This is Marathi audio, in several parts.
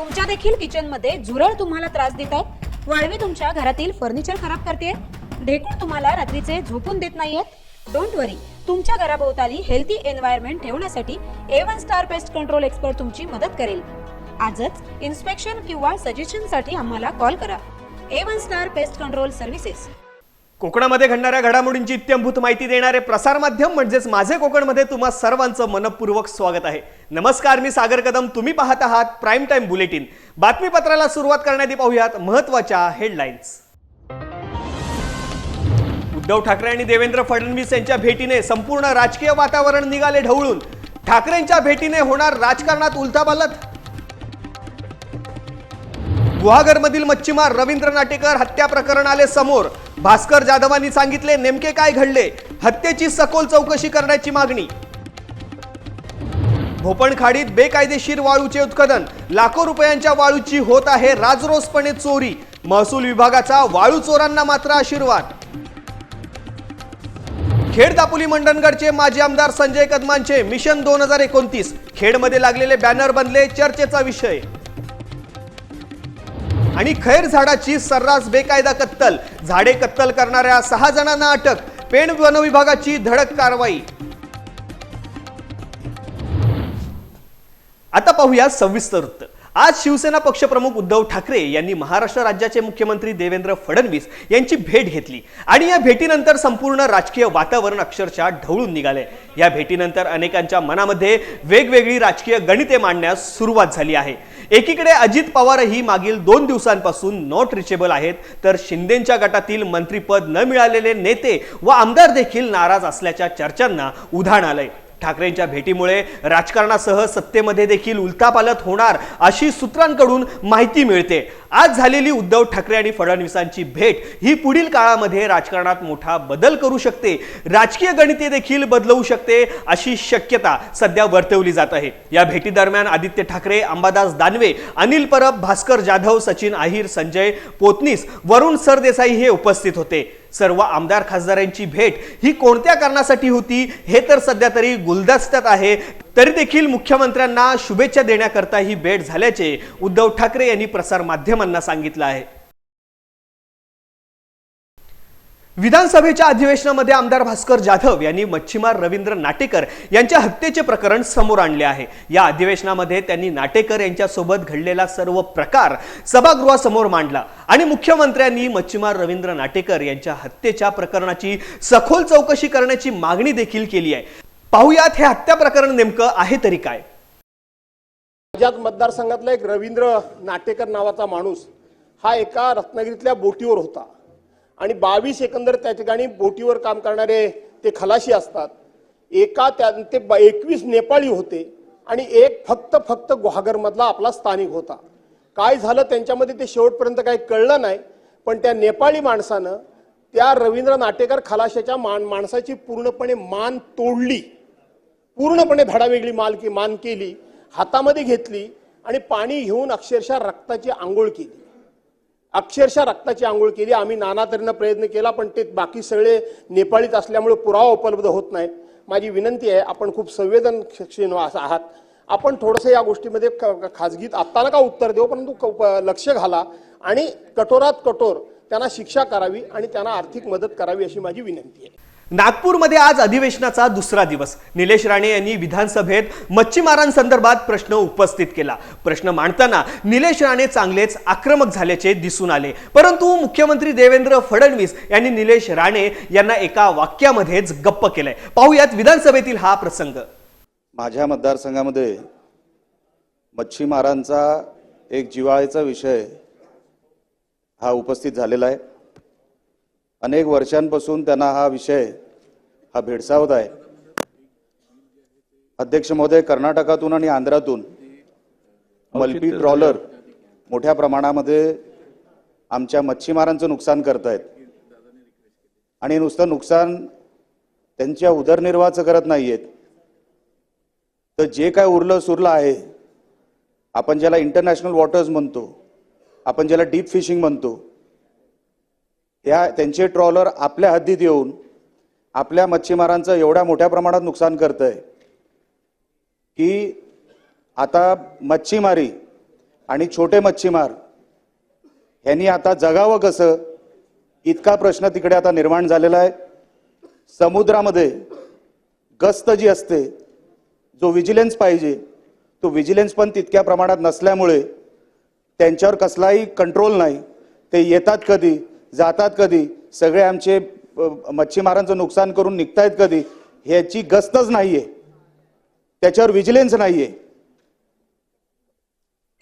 तुमच्या देखील किचनमध्ये झुरळ तुम्हाला त्रास देत आहेत. वाळवी तुमच्या घरातील फर्निचर खराब करते ढेकूळ तुम्हाला रात्रीचे झोपून देत नाहीयेत. डोंट वरी तुमच्या घराभोवताली हेल्थी एन्व्हायरमेंट ठेवण्यासाठी A one star pest control expert तुमची मदत करेल. आजच इन्स्पेक्शन किंवा सजेशनसाठी आम्हाला कॉल करा. A one star pest control services कोकणामध्ये घडणाऱ्या घडामोडींची इत्यंभूत माहिती देणारे प्रसारमाध्यम म्हणजेच माझे कोकणमध्ये तुम्हा सर्वांचं मनपूर्वक स्वागत आहे. नमस्कार मी सागर कदम. तुम्ही पाहत आहात प्राईम टाईम बुलेटिन बातमीपत्राला सुरुवात करण्याआधी पाहूयात महत्त्वाच्या हेडलाईन्स उद्धव ठाकरे आणि देवेंद्र फडणवीस यांच्या भेटीने संपूर्ण राजकीय वातावरण निघाले ढवळून. ठाकरेंच्या भेटीने होणार राजकारणात उलथापालथ गुहागरमधील मच्छीमार रवींद्र नाटेकर हत्या प्रकरण आले समोर. भास्कर जाधवांनी सांगितले नेमके काय घडले? हत्येची सखोल चौकशी करण्याची मागणी. भोपण खाडीत बेकायदेशीर वाळूचे उत्खनन. लाखो रुपयांच्या वाळूची होत आहे राजरोसपणे चोरी. महसूल विभागाचा वाळू चोरांना मात्र आशीर्वाद. खेड दापोली मंडणगडचे माजी आमदार संजय कदमांचे मिशन दोन हजार एकोणतीस. खेडमध्ये लागलेले बॅनर बनले चर्चेचा विषय. आणि खैर झाडाची सर्रास बेकायदा कत्तल. झाडे कत्तल करणाऱ्या सहा जणांना अटक. पेण वन विभागाची धडक कारवाई. आता पाहूया सविस्तर वृत्त आज शिवसेना पक्षप्रमुख उद्धव ठाकरे यांनी महाराष्ट्र राज्याचे मुख्यमंत्री देवेंद्र फडणवीस यांची भेट घेतली. आणि या भेटीनंतर संपूर्ण राजकीय वातावरण अक्षरशः ढवळून निघाले. या भेटीनंतर अनेकांच्या मनामध्ये वेगवेगळी राजकीय गणिते मांडण्यास सुरुवात झाली आहे. एकीकडे अजित पवारही मागील दोन दिवसांपासून नॉट रिचेबल आहेत. तर शिंदेच्या गटातील मंत्रीपद न मिळालेले नेते व आमदार देखील नाराज असल्याच्या चर्चांना उधाण आलंय. ठाकरेंच्या भेटीमुळे राजकारणासह सत्तेमध्ये देखील उलतापालत होणार अशी सूत्रांकडून माहिती मिळते. आज झालेली उद्धव ठाकरे आणि फडणवीसांची भेट ही पुढील काळामध्ये राजकारणात मोठा बदल करू शकते. राजकीय गणिते देखील बदलवू शकते अशी शक्यता सध्या वर्तवली जात आहे. या भेटीदरम्यान आदित्य ठाकरे अंबादास दानवे अनिल परब भास्कर जाधव सचिन आहिर संजय पोतनीस वरुण सरदेसाई हे उपस्थित होते. सर्व आमदार खासदारांची भेट ही कोणत्या कारणासाठी होती हे तर सध्या तरी गुलदस्त्यात आहे. तरी देखील मुख्यमंत्र्यांना शुभेच्छा देण्याकरता ही भेट झाल्याचे उद्धव ठाकरे यांनी प्रसार माध्यमांना सांगितलं आहे. विधानसभेच्या अधिवेशनामध्ये आमदार भास्कर जाधव यांनी मच्छीमार रवींद्र नाटेकर यांच्या हत्येचे प्रकरण समोर आणले आहे. या अधिवेशनामध्ये त्यांनी नाटेकर यांच्यासोबत घडलेला सर्व प्रकार सभागृहासमोर मांडला आणि मुख्यमंत्र्यांनी मच्छीमार रवींद्र नाटेकर यांच्या हत्येच्या प्रकरणाची सखोल चौकशी करण्याची मागणी देखील केली आहे. पाहुयात हे हत्या प्रकरण नेमकं आहे तरी काय? राज्यात मतदारसंघातला एक रवींद्र नाटेकर नावाचा माणूस हा एका रत्नागिरीतल्या बोटीवर होता. आणि बावीस एकंदर त्या ठिकाणी बोटीवर काम करणारे ते खलाशी असतात. एका त्या ते एकवीस नेपाळी होते आणि एक फक्त फक्त गुहागरमधला आपला स्थानिक होता. काय झालं त्यांच्यामध्ये ते शेवटपर्यंत काही कळलं नाही पण त्या नेपाळी माणसानं त्या रवींद्र नाटेकर खलाशाच्या मान माणसाची पूर्णपणे मान तोडली. पूर्णपणे धडावेगळी माल की मान केली हातामध्ये घेतली आणि पाणी घेऊन अक्षरशः रक्ताची आंघोळ केली. अक्षरशः रक्ताची आंघोळ केली. आम्ही नाना तऱ्हेनं प्रयत्न केला पण ते बाकी सगळे नेपाळीत असल्यामुळे पुरावा उपलब्ध होत नाहीत माझी विनंती आहे आपण खूप संवेदनशील आहात. आपण थोडंसं या गोष्टीमध्ये खाजगीत आत्ता नका उत्तर देऊ परंतु क- लक्ष घाला आणि कठोरात कठोर त्यांना शिक्षा करावी आणि त्यांना आर्थिक मदत करावी अशी माझी विनंती आहे. नागपूरमध्ये आज अधिवेशनाचा दुसरा दिवस. निलेश राणे यांनी विधानसभेत मच्छीमारांसंदर्भात प्रश्न उपस्थित केला. प्रश्न मांडताना निलेश राणे चांगलेच आक्रमक झाल्याचे दिसून आले. परंतु मुख्यमंत्री देवेंद्र फडणवीस यांनी निलेश राणे यांना एका वाक्यामध्येच गप्प केलंय. पाहुयात विधानसभेतील हा प्रसंग. माझ्या मतदारसंघामध्ये मच्छीमारांचा एक जिवाळ्याचा विषय हा उपस्थित झालेला आहे. अनेक वर्षांपासून त्यांना हा विषय हा भेडसावत आहे. अध्यक्ष महोदय कर्नाटकातून आणि आंध्रातून मल्पी ट्रॉलर मोठ्या प्रमाणामध्ये आमच्या मच्छीमारांचं नुकसान करतायत. आणि नुसतं नुकसान त्यांच्या उदरनिर्वाहाचं करत नाहीयेत. तर जे काय उरलं सुरलं आहे आपण ज्याला इंटरनॅशनल वॉटर्स म्हणतो आपण ज्याला डीप फिशिंग म्हणतो ह्या त्यांचे ट्रॉलर आपल्या हद्दीत येऊन आपल्या मच्छीमारांचं एवढ्या मोठ्या प्रमाणात नुकसान करत आहे की आता मच्छीमारी आणि छोटे मच्छीमार ह्यांनी आता जगावं कसं? इतका प्रश्न तिकडे आता निर्माण झालेला आहे. समुद्रामध्ये गस्त जी असते जो विजिलन्स पाहिजे तो विजिलन्स पण तितक्या प्रमाणात नसल्यामुळे त्यांच्यावर कसलाही कंट्रोल नाही. ते येतात कधी? जातात कधी? सगळे आमचे मच्छीमारांचं नुकसान करून निघतायत कधी? ह्याची गस्तच नाहीये. त्याच्यावर विजिलन्स नाहीये.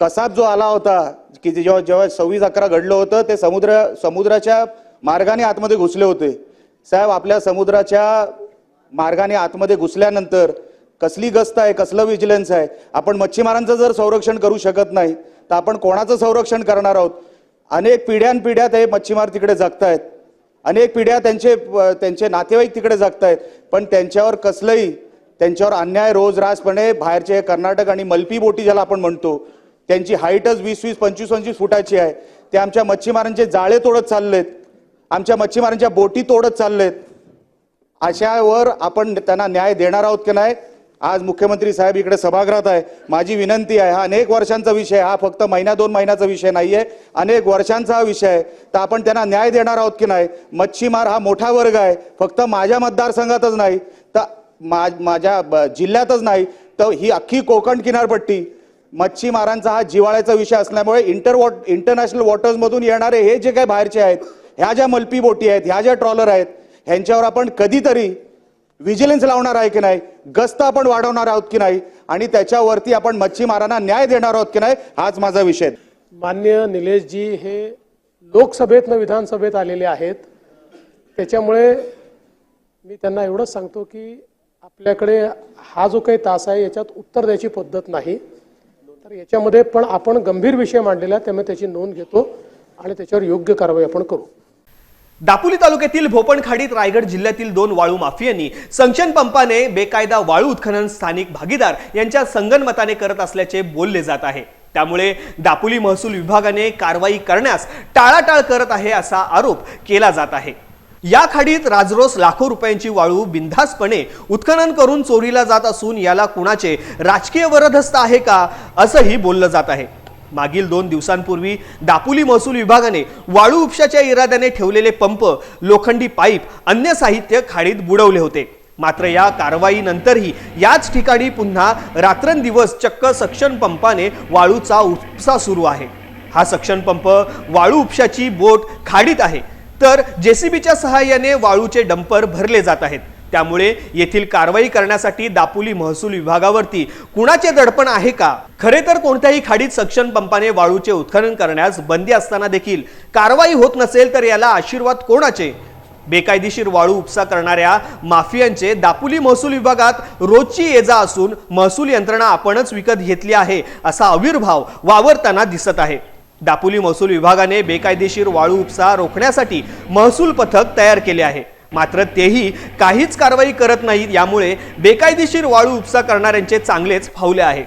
कसाब जो आला होता की जेव्हा जेव्हा सव्वीस अकरा घडलं होतं ते समुद्र समुद्राच्या मार्गाने आतमध्ये घुसले होते. साहेब आपल्या समुद्राच्या मार्गाने आतमध्ये घुसल्यानंतर कसली गस्त आहे कसलं विजिलन्स आहे? आपण मच्छीमारांचं जर संरक्षण करू शकत नाही तर आपण कोणाचं संरक्षण करणार आहोत? अनेक पिढ्यानपिढ्या ते मच्छीमार तिकडे जगतायत. अनेक पिढ्या त्यांचे त्यांचे नातेवाईक तिकडे जगतायत. पण त्यांच्यावर कसलंही त्यांच्यावर अन्याय रोज रासपणे बाहेरचे कर्नाटक आणि मल्पी बोटी ज्याला आपण म्हणतो त्यांची हाईटच वीस वीस पंचवीस पंचवीस फुटाची आहे. ते आमच्या मच्छीमारांचे जाळे तोडत चाललेत. आमच्या मच्छीमारांच्या बोटी तोडत चाललेत. अशावर आपण त्यांना न्याय देणार आहोत की नाही? आज मुख्यमंत्री साहेब इकडे सभागृहात आहे. माझी विनंती आहे हा अनेक वर्षांचा विषय हा फक्त महिना दोन महिन्याचा विषय नाही आहे अनेक वर्षांचा हा विषय आहे. तर आपण त्यांना न्याय देणार आहोत की नाही? मच्छीमार हा मोठा वर्ग आहे. फक्त माझ्या मतदारसंघातच नाही तर मा- माझ्या ब- जिल्ह्यातच नाही तर ही अख्खी कोकण किनारपट्टी. मच्छीमारांचा हा जिवाळ्याचा विषय असल्यामुळे इंटर वॉट इंटरनॅशनल वॉटर्समधून येणारे हे जे काही बाहेरचे आहेत ह्या ज्या मल्पी बोटी आहेत ह्या ज्या ट्रॉलर आहेत ह्यांच्यावर आपण कधीतरी व्हिजिलन्स लावणार आहे की नाही? गस्त आपण वाढवणार आहोत की नाही? आणि त्याच्यावरती आपण मच्छीमारांना न्याय देणार आहोत की नाही? हाच माझा विषय मान्य निलेशजी हे लोकसभेतनं विधानसभेत आलेले आहेत. त्याच्यामुळे मी त्यांना एवढंच सांगतो की आपल्याकडे हा जो काही तास आहे याच्यात उत्तर द्यायची पद्धत नाही. तर याच्यामध्ये पण आपण गंभीर विषय मांडलेला आहे त्यामुळे त्याची नोंद घेतो आणि त्याच्यावर योग्य कारवाई आपण करू. दापोली तालुक्यातील भोपण खाडीत रायगड जिल्ह्यातील दोन वाळू माफियांनी संक्षन पंपाने बेकायदा वाळू उत्खनन स्थानिक भागीदार यांच्या संगनमताने करत असल्याचे बोलले जात आहे. त्यामुळे दापोली महसूल विभागाने कारवाई करण्यास टाळाटाळ करत आहे असा आरोप केला जात आहे. या खाडीत राजरोस लाखो रुपयांची वाळू बिनधास्तपणे उत्खनन करून चोरीला जात असून याला कुणाचे राजकीय वरदहस्त आहे का असंही बोललं जात आहे. मागील दोन दिवसांपूर्वी दापोली महसूल विभागाने वाळू उपशाच्या इराद्याने ठेवलेले पंप लोखंडी पाईप अन्य साहित्य खाडीत बुडवले होते. मात्र या कारवाईनंतरही याच ठिकाणी पुन्हा रात्रंदिवस चक्क सक्शन पंपाने वाळूचा उपसा सुरू आहे. हा सक्शन पंप वाळू उपशाची बोट खाडीत आहे. तर जेसीबीच्या सहाय्याने वाळूचे डंपर भरले जात आहेत. त्यामुळे येथील कारवाई करण्यासाठी दापोली महसूल विभागावरती कुणाचे दडपण आहे का? खरे तर कोणत्याही खाडीत सक्शन पंपाने वाळूचे उत्खनन करण्यास बंदी असताना देखील कारवाई होत नसेल तर याला आशीर्वाद कोणाचे? बेकायदेशीर वाळू उपसा करणाऱ्या माफियांचे दापोली महसूल विभागात रोजची ये जा असून महसूल यंत्रणा आपणच विकत घेतली आहे असा आविर्भाव वावरताना दिसत आहे. दापोली महसूल विभागाने बेकायदेशीर वाळू उपसा रोखण्यासाठी महसूल पथक तयार केले आहे. मात्र तेही काहीच कारवाई करत नाहीत. यामुळे बेकायदेशीर वाळू उपसा करणाऱ्यांचे चांगलेच फावले आहे.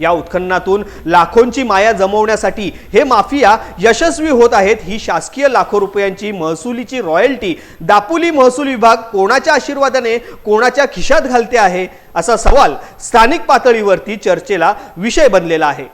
या उत्खननातून लाखोंची माया जमवण्यासाठी हे माफिया यशस्वी होत आहेत ही शासकीय लाखो रुपयांची महसुलीची रॉयल्टी. दापोली महसूल विभाग कोणाच्या आशीर्वादाने कोणाच्या खिशात घालते आहे असा सवाल स्थानिक पातळीवरती चर्चेला विषय बनलेला आहे.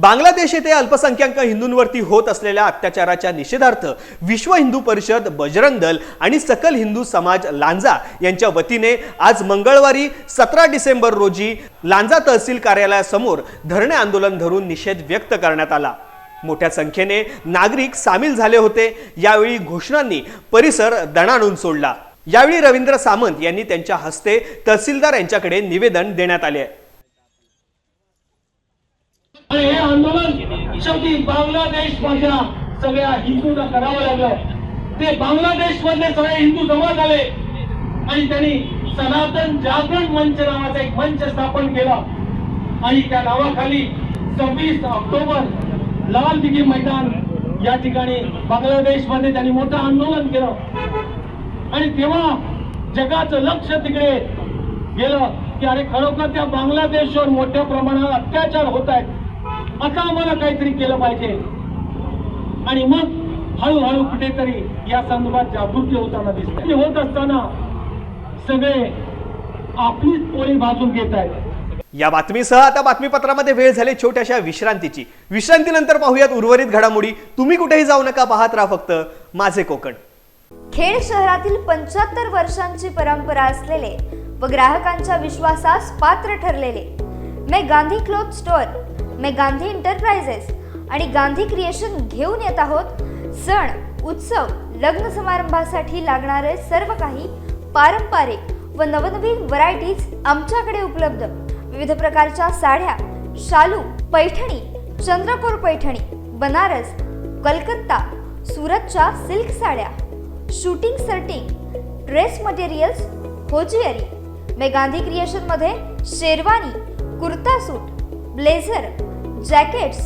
बांगलादेश येथे अल्पसंख्याक हिंदूंवरती होत असलेल्या अत्याचाराच्या निषेधार्थ विश्व हिंदू परिषद बजरंग दल आणि सकल हिंदू समाज लांजा यांच्या वतीने आज मंगळवारी सतरा डिसेंबर रोजी लांजा तहसील कार्यालयासमोर धरणे आंदोलन धरून निषेध व्यक्त करण्यात आला. मोठ्या संख्येने नागरिक सामील झाले होते. यावेळी घोषणांनी परिसर दणाणून सोडला. यावेळी रवींद्र सामंत यांनी त्यांच्या हस्ते तहसीलदार यांच्याकडे निवेदन देण्यात आले आणि हे आंदोलन शेवटी बांगलादेश मधल्या सगळ्या हिंदूंना करावं लागलं. ते बांगलादेश मधले सगळे हिंदू जमा झाले आणि त्यांनी सनातन जागरण मंच नावाचा एक मंच स्थापन केला. आणि त्या नावाखाली सव्वीस ऑक्टोबर लाल दिघी मैदान या ठिकाणी बांगलादेशमध्ये त्यांनी मोठं आंदोलन केलं. आणि तेव्हा जगाचं लक्ष तिकडे गेलं की अरे खरोखर त्या बांगलादेशवर मोठ्या प्रमाणावर अत्याचार होत आहेत. आता आम्हाला काहीतरी केलं पाहिजे. आणि मग हळूहळू कुठेतरी या संदर्भात जागृती होताना दिसते. हे होत असताना सगळे आपलीच पोळी भाजून घेत आहेत. या बातमीसह आता बातमीपत्रामध्ये वेळ झाली छोट्याशा विश्रांतीची. विश्रांतीनंतर पाहूयात उर्वरित घडामोडी. तुम्ही कुठेही जाऊ नका पाहत राहा फक्त माझे कोकण. खेड शहरातील पंच्याहत्तर वर्षांची परंपरा असलेले व ग्राहकांच्या विश्वासास पात्र ठरलेले. मे गांधी क्लोथ स्टोअर. मे गांधी इंटरप्राइजेस आणि गांधी क्रिएशन घेऊन येत आहोत. सण उत्सव लग्न समारंभासाठी लागणारे सर्व काही पारंपरिक व नवनवीन व्हरायटीज आमच्याकडे उपलब्ध. विविध प्रकारच्या साड्या शालू पैठणी चंद्रकोर पैठणी बनारस कलकत्ता सुरतच्या सिल्क साड्या shooting shirting dress materials hosiery मे Gandhi क्रिएशनमध्ये sherwani kurta suit blazer jackets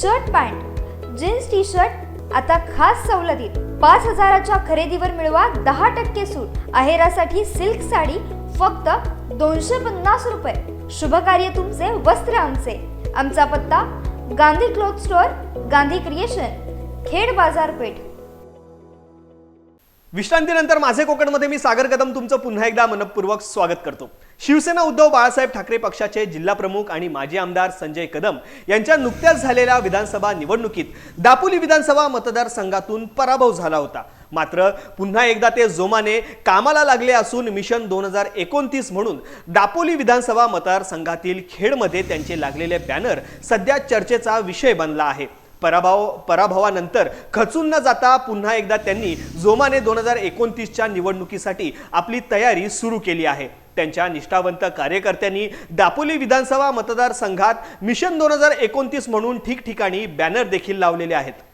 shirt pant jeans T shirt आता खास सवलतीत पाच हजाराच्या खरेदीवर मिळवा दहा टक्के सूट. आहेरासाठी सिल्क साडी फक्त दोनशे पन्नास रुपये. शुभ कार्य तुमचे वस्त्र आमचे. आमचा पत्ता Gandhi cloth store Gandhi creation Khed बाजारपेठ. विश्रांतीनंतर माझे कोकणमध्ये मी सागर कदम तुमचं पुन्हा एकदा मनपूर्वक स्वागत करतो. शिवसेना उद्धव बाळासाहेब ठाकरे पक्षाचे जिल्हा प्रमुख आणि माजी आमदार संजय कदम यांच्या नुकत्याच झालेल्या विधानसभा निवडणुकीत दापोली विधानसभा मतदारसंघातून पराभव झाला होता. मात्र पुन्हा एकदा ते जोमाने कामाला लागले असून मिशन दोन हजार एकोणतीस म्हणून दापोली विधानसभा मतदारसंघातील खेडमध्ये त्यांचे लागलेले बॅनर सध्या चर्चेचा विषय बनला आहे. पराभव पराभवानंतर खचून न जाता पुन्हा एकदा त्यांनी जोमाने दोन हजार एकोणतीसच्या निवडणुकीसाठी आपली तयारी सुरू केली आहे. त्यांच्या निष्ठावंत कार्यकर्त्यांनी दापोली विधानसभा मतदारसंघात मिशन दोन हजार एकोणतीस म्हणून ठिकठिकाणी बॅनर देखील लावलेले आहेत.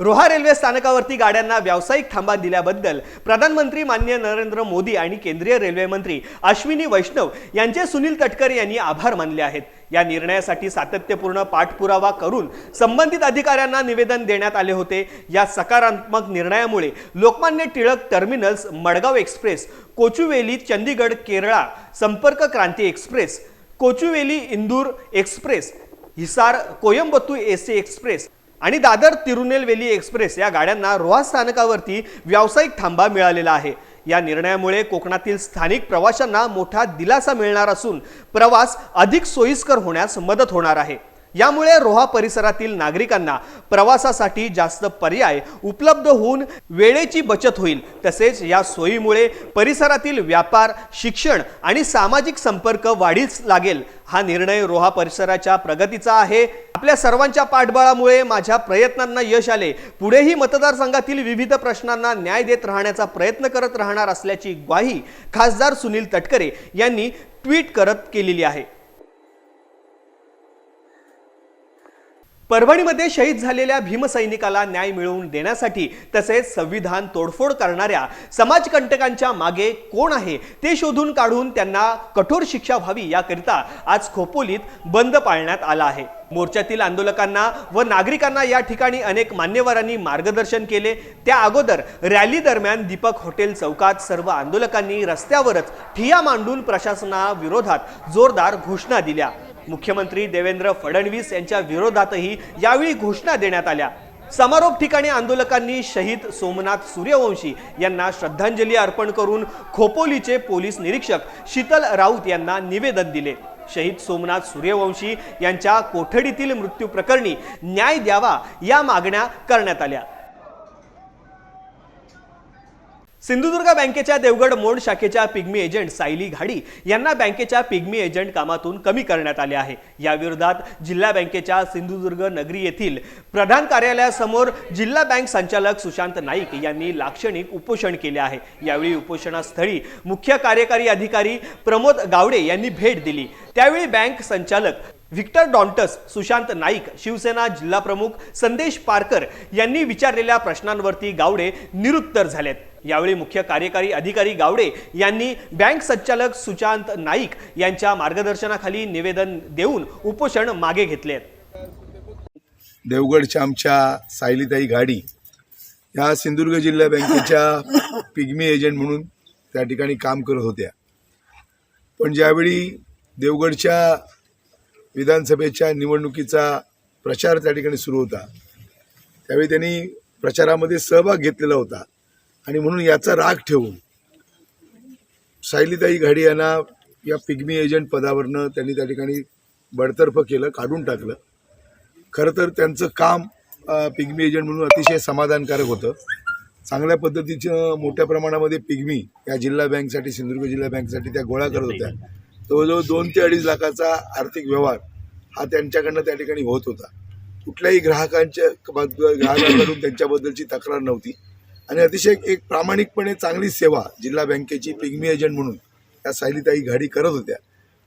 रोहा रेल्वे स्थानकावरती गाड्यांना व्यावसायिक थांबा दिल्याबद्दल प्रधानमंत्री मान्य नरेंद्र मोदी आणि केंद्रीय रेल्वे मंत्री अश्विनी वैष्णव यांचे सुनील तटकरे यांनी आभार मानले आहेत. या निर्णयासाठी सातत्यपूर्ण पाठपुरावा करून संबंधित अधिकाऱ्यांना निवेदन देण्यात आले होते. या सकारात्मक निर्णयामुळे Lokmanya Tilak terminals Madgaon express Kochuveli Chandigarh Kerala Sampark Kranti express Kochuveli Indore express Hisar Coimbatore AC express आणि दादर तिरुनेलवेली एक्सप्रेस या गाड्यांना रोहा स्थानकावरती व्यावसायिक थांबा मिळालेला आहे. या निर्णयामुळे कोकणातील स्थानिक प्रवाशांना मोठा दिलासा मिळणार असून प्रवास अधिक सोयीस्कर होण्यास मदत होणार आहे. यामुळे रोहा परिसरातील नागरिकांना प्रवासासाठी जास्त पर्याय उपलब्ध होऊन वेळेची बचत होईल. तसेच या सोयीमुळे परिसरातील व्यापार शिक्षण आणि सामाजिक संपर्क वाढीस लागेल. हा निर्णय रोहा परिसराच्या प्रगतीचा आहे. आपल्या सर्वांच्या पाठबळामुळे माझ्या प्रयत्नांना यश आले. पुढेही मतदारसंघातील विविध प्रश्नांना न्याय देत राहण्याचा प्रयत्न करत राहणार असल्याची ग्वाही खासदार सुनील तटकरे यांनी ट्विट करत केलेली आहे. परभणीमध्ये शहीद झालेल्या भीमसैनिकाला न्याय मिळवून देण्यासाठी तसेच संविधान तोडफोड करणाऱ्या समाजकंटकांच्या मागे कोण आहे ते शोधून काढून त्यांना कठोर शिक्षा व्हावी याकरिता आज खोपोलीत बंद पाळण्यात आला आहे. मोर्चातील आंदोलकांना व नागरिकांना या ठिकाणी अनेक मान्यवरांनी मार्गदर्शन केले. त्या अगोदर रॅली दरम्यान दीपक हॉटेल चौकात सर्व आंदोलकांनी रस्त्यावरच ठिया मांडून प्रशासनाविरोधात जोरदार घोषणा दिल्या. मुख्यमंत्री देवेंद्र फडणवीस यांच्या विरोधातही यावेळी घोषणा देण्यात आल्या. समारोप ठिकाणी आंदोलकांनी शहीद सोमनाथ सूर्यवंशी यांना श्रद्धांजली अर्पण करून खोपोलीचे पोलीस निरीक्षक शीतल राऊत यांना निवेदन दिले. शहीद सोमनाथ सूर्यवंशी यांच्या कोठडीतील मृत्यू प्रकरणी न्याय द्यावा या मागण्या करण्यात आल्या. सिंधुदुर्ग बँकेच्या देवगड मोड शाखेच्या पिग्मी एजंट सायली घाडी यांना बँकेच्या पिग्मी एजंट कामातून कमी करण्यात आले आहे. या विरोधात जिल्हा बँकेच्या सिंधुदुर्ग नगरी येथील प्रधान कार्यालयासमोर जिल्हा बँक संचालक सुशांत नाईक यांनी लाक्षणिक उपोषण केले आहे. यावेळी उपोषणास्थळी मुख्य कार्यकारी अधिकारी प्रमोद गावडे यांनी भेट दिली. त्यावेळी बँक संचालक व्हिक्टर डॉन्टस सुशांत नाईक शिवसेना जिल्हा प्रमुख संदेश पारकर यांनी विचारलेल्या प्रश्नांवरती गावडे निरुत्तर झालेत. यावेळी मुख्य कार्यकारी अधिकारी गावडे यांनी बँक संचालक सुशांत नाईक यांच्या मार्गदर्शनाखाली निवेदन देऊन उपोषण मागे घेतले देवगडच्या आमच्या सायलीताई गाडी या सिंधुदुर्ग जिल्हा बँकेच्या पिग्मी एजंट म्हणून त्या ठिकाणी काम करत होत्या. पण ज्यावेळी देवगडच्या विधानसभेच्या निवडणुकीचा प्रचार त्या ठिकाणी सुरू होता. त्यावेळी त्यांनी प्रचारामध्ये सहभाग घेतलेला होता. आणि म्हणून याचा राग ठेवून सायलीताई घाडी यांना या पिग्मी एजंट पदावरनं त्यांनी त्या ठिकाणी बडतर्फ केलं काढून टाकलं. खरं तर त्यांचं काम पिग्मी एजंट म्हणून अतिशय समाधानकारक होतं. चांगल्या पद्धतीचं मोठ्या प्रमाणामध्ये पिग्मी या जिल्हा बँकसाठी सिंधुदुर्ग जिल्हा बँकसाठी त्या गोळा करत होत्या. जवळजवळ दोन ते अडीच लाखाचा आर्थिक व्यवहार हा त्यांच्याकडनं त्या ठिकाणी होत होता. कुठल्याही ग्राहकांच्या ग्राहकांकडून त्यांच्याबद्दलची तक्रार नव्हती. आणि अतिशय एक प्रामाणिकपणे चांगली सेवा जिल्हा बँकेची पिग्मी एजंट म्हणून त्या सायलीताई घाडी करत होत्या.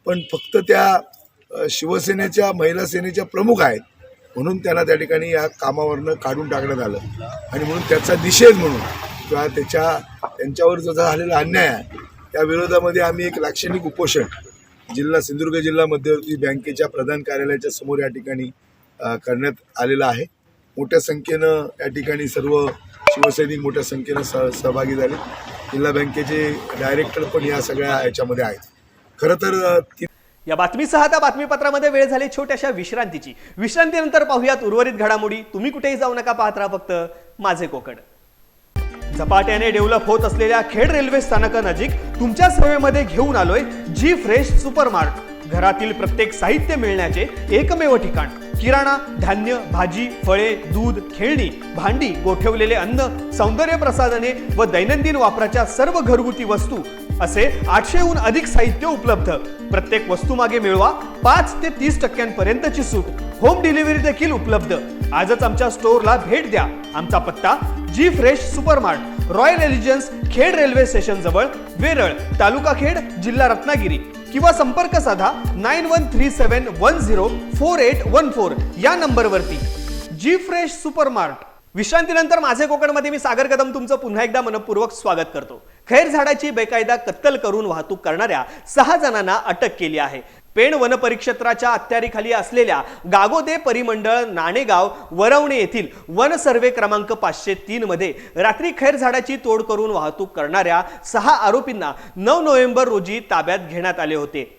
पण फक्त त्या शिवसेनेच्या महिला सेनेच्या प्रमुख आहेत म्हणून त्यांना त्या ठिकाणी या कामावरनं काढून टाकण्यात आलं. आणि म्हणून त्याचा निषेध म्हणून किंवा त्याच्या त्यांच्यावर जो झालेला अन्याय आहे त्या विरोधामध्ये आम्ही एक लाक्षणिक उपोषण जिल्हा सिंधुदुर्ग जिल्हा मध्यवर्ती बँकेच्या प्रधान कार्यालयाच्या समोर या ठिकाणी करण्यात आलेलं आहे. मोठ्या संख्येनं या ठिकाणी सर्व शिवसैनिक मोठ्या संख्येनं सह सहभागी झाले. जिल्हा बँकेचे डायरेक्टर पण या सगळ्या याच्यामध्ये आहेत. खरं तर या बातमीसह आता बातमीपत्रामध्ये वेळ झाली छोट्याशा विश्रांतीची. विश्रांतीनंतर पाहूयात उर्वरित घडामोडी. तुम्ही कुठेही जाऊ नका पाहत राहा फक्त माझे कोकण. झपाट्याने डेव्हलप होत असलेल्या खेड रेल्वे स्थानकानजीक तुमच्या सेवेमध्ये घेऊन आलोय जी फ्रेश सुपरमार्ट. घरातील प्रत्येक साहित्य मिळण्याचे एकमेव ठिकाण. किराणा धान्य भाजी फळे दूध खेळणी भांडी गोठवलेले अन्न सौंदर्य प्रसाधने व दैनंदिन वापराच्या सर्व घरगुती वस्तू असे आठशेहून अधिक साहित्य उपलब्ध. प्रत्येक वस्तू मागे मिळवा पाच ते तीस टक्क्यांपर्यंतची सूट. होम डिलिव्हरी देखील उपलब्ध. आजच आमच्या स्टोअरला भेट द्या. आमचा पत्ता G fresh supermart royal elegance Khed railway station जवळ वेरळ तालुका खेड जिल्हा रत्नागिरी किंवा संपर्क साधा nine one three seven one zero four eight one four या नंबरवरती. G fresh supermart. विश्रांतीनंतर माझे कोकणमध्ये मी सागर कदम तुमचं पुन्हा एकदा मनपूर्वक स्वागत करतो. खैर झाडाची बेकायदा कत्तल करून वाहतूक करणाऱ्या सहा जणांना अटक केली आहे. पेण वनपरिक्षेत्राच्या अखत्यारीखाली असलेल्या गागोदे परिमंडळ नाणेगाव वरवणे येथील वन सर्वे क्रमांक पाचशे तीन मध्ये रात्री खैर झाडाची तोड करून वाहतूक करणाऱ्या सहा आरोपींना नऊ नोव्हेंबर रोजी ताब्यात घेण्यात आले होते.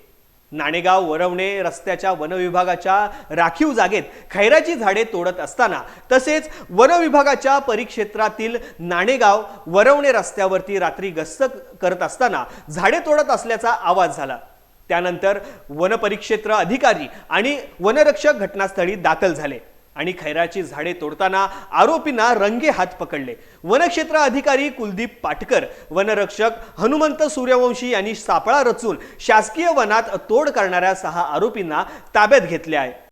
नाणेगाव वरवणे रस्त्याच्या वनविभागाच्या राखीव जागेत खैराची झाडे तोडत असताना तसेच वनविभागाच्या परिक्षेत्रातील नाणेगाव वरवणे रस्त्यावरती रात्री गस्त करत असताना झाडे तोडत असल्याचा आवाज झाला. त्यानंतर वनपरिक्षेत्र अधिकारी आणि वनरक्षक घटनास्थळी दाखल झाले. आणि खैराची झाडे तोडताना आरोपींना रंगे हात पकडले. वनक्षेत्र अधिकारी कुलदीप पाटकर वनरक्षक हनुमंत सूर्यवंशी यांनी सापळा रचून शासकीय वनात तोड करणाऱ्या सहा आरोपींना ताब्यात घेतले आहे.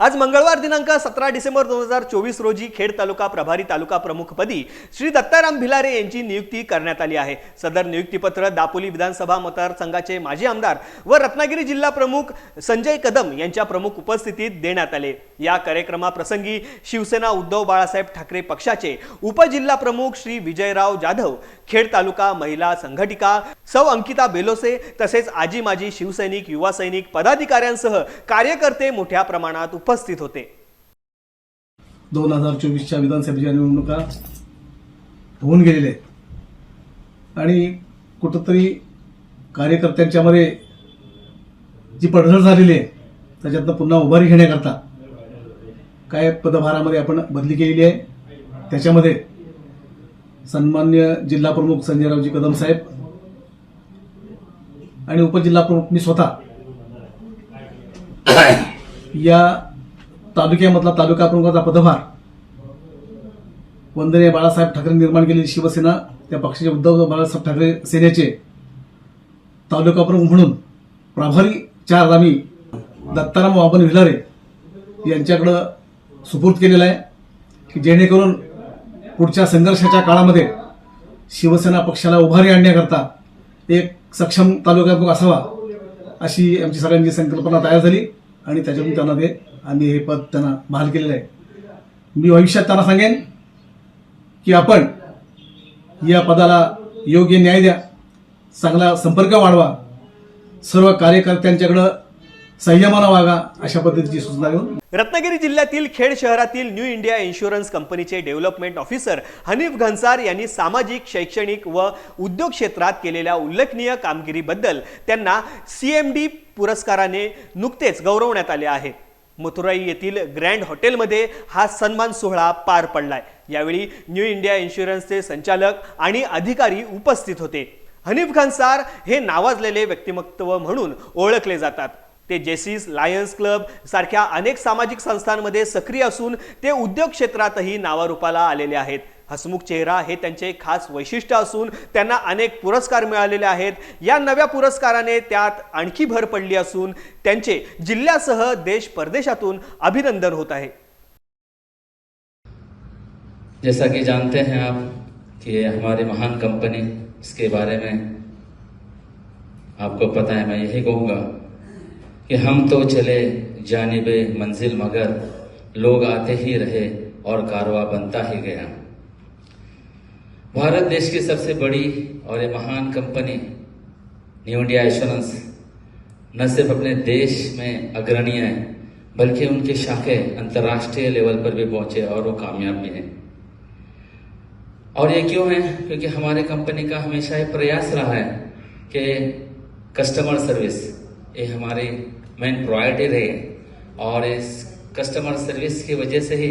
आज मंगळवार दिनांक सतरा डिसेंबर दोन हजार चोवीस रोजी खेड तालुका प्रभारी तालुका प्रमुखपदी श्री दत्ताराम भिलारे यांची नियुक्ती करण्यात आली आहे. सदर नियुक्तीपत्र दापोली विधानसभा मतदारसंघाचे माजी आमदार व रत्नागिरी जिल्हा प्रमुख संजय कदम यांच्या प्रमुख उपस्थितीत देण्यात आले. या कार्यक्रमाप्रसंगी शिवसेना उद्धव बाळासाहेब ठाकरे पक्षाचे उपजिल्हा प्रमुख श्री विजयराव जाधव खेड तालुका महिला संघटिका सौ अंकिता बेलोसे तसेच आजी माजी शिवसैनिक युवा सैनिक पदाधिकाऱ्यांसह कार्यकर्ते मोठ्या प्रमाणात उपस्थित होते. दोन हजार चोवीसच्या विधानसभेच्या निवडणुका होऊन गेलेल्या आहेत. आणि कुठंतरी कार्यकर्त्यांच्यामध्ये जी पडझड झालेली आहे त्याच्यातनं पुन्हा उभारी घेण्याकरता काय पदभारामध्ये आपण बदली केलेली आहे त्याच्यामध्ये सन्मान्य जिल्हा प्रमुख संजयरावजी कदम साहेब आणि उपजिल्हा प्रमुख मी स्वतः या तालुक्यामधला तालुका प्रमुखाचा पदभार. वंदनीय बाळासाहेब ठाकरे निर्माण केलेली शिवसेना त्या पक्षाचे उद्धव बाळासाहेब ठाकरे सेनेचे. तालुका प्रमुख म्हणून प्रभारी चार आम्ही दत्ताराम वाबन भिलारे यांच्याकडं सुपूर्द केलेला आहे की जेणेकरून पुढच्या संघर्षाच्या काळामध्ये शिवसेना पक्षाला उभारी आणण्याकरता एक सक्षम तालुका प्रमुख असावा अशी आमची सगळ्यांची संकल्पना तयार झाली आणि त्याच्यातून त्यांना ते आम्ही हे पद त्यांना बहाल केलेलं आहे. मी भविष्यात त्यांना सांगेन की आपण या पदाला योग्य न्याय द्या चांगला संपर्क वाढवा सर्व कार्यकर्त्यांच्याकडं संयमानं वागा अशा पद्धतीची सूचना घेऊन रत्नागिरी जिल्ह्यातील खेड शहरातील न्यू इंडिया इन्शुरन्स कंपनीचे डेव्हलपमेंट ऑफिसर हनीफ घनसार यांनी सामाजिक शैक्षणिक व उद्योग क्षेत्रात केलेल्या उल्लेखनीय कामगिरीबद्दल त्यांना सी एम डी पुरस्काराने नुकतेच गौरवण्यात आले आहे. मथुराई येथील ग्रँड हॉटेलमध्ये हा सन्मान सोहळा पार पडलाय. यावेळी न्यू इंडिया इन्शुरन्सचे संचालक आणि अधिकारी उपस्थित होते. हनीफ खानसार हे नावाजलेले व्यक्तिमत्व म्हणून ओळखले जातात. ते जेसीस लायन्स क्लब सारख्या अनेक सामाजिक संस्थांमध्ये सक्रिय असून ते उद्योग क्षेत्रातही नावारूपाला आलेले आहेत. हसमुख चेहरा हे त्यांचे खास वैशिष्ट्य असून त्यांना अनेक पुरस्कार मिळालेले आहेत. या नव्या पुरस्काराने त्यात आणखी भर पडली असून त्यांचे जिल्ह्यासह देश परदेशातून अभिनंदन होत आहे. जैसा कि जानते हैं आप कि हमारी महान कंपनी इसके बारे में आपको पता है मैं यही कहूँगा कि हम तो चले जानिबे मंजिल मगर लोग आते ही रहे और कारवा बनता ही गया। भारत देश की सबसे बड़ी और ये महान कंपनी न्यू इंडिया एश्योरेंस न सिर्फ़ अपने देश में अग्रणीय है, बल्कि उनके शाखे अंतर्राष्ट्रीय लेवल पर भी पहुँचे और वो कामयाब भी हैं। और ये क्यों है? क्योंकि हमारे कंपनी का हमेशा ये प्रयास रहा है कि कस्टमर सर्विस ये हमारी मेन प्रायोरिटी रही है और इस कस्टमर सर्विस की वजह से ही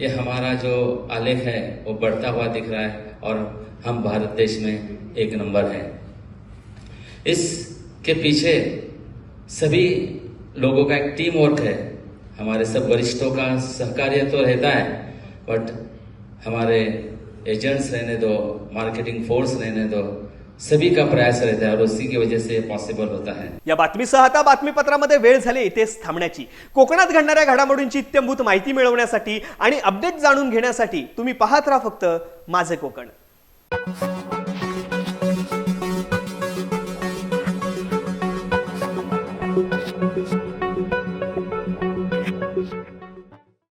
ये हमारा जो आलेख है, वो बढ़ता हुआ दिख रहा है और हम भारत देश में एक नंबर है। इसके पीछे सभी लोगों का एक टीम वर्क है। हमारे सब वरिष्ठों का सहकार्य तो रहता है बट हमारे एजेंट्स रहने दो मार्केटिंग फोर्स रहने दो सभी का प्रयास रहता है और उसी की वजह से पॉसिबल होता है। या बातमीसह आता बातमीपत्रामध्ये वेळ झाली इथेच थांबण्याची. कोकणात घडणाऱ्या घडामोडींची इत्यंभूत माहिती मिळवण्यासाठी आणि अपडेट जाणून घेण्यासाठी तुम्ही पाहत राहा फक्त माझे कोकण.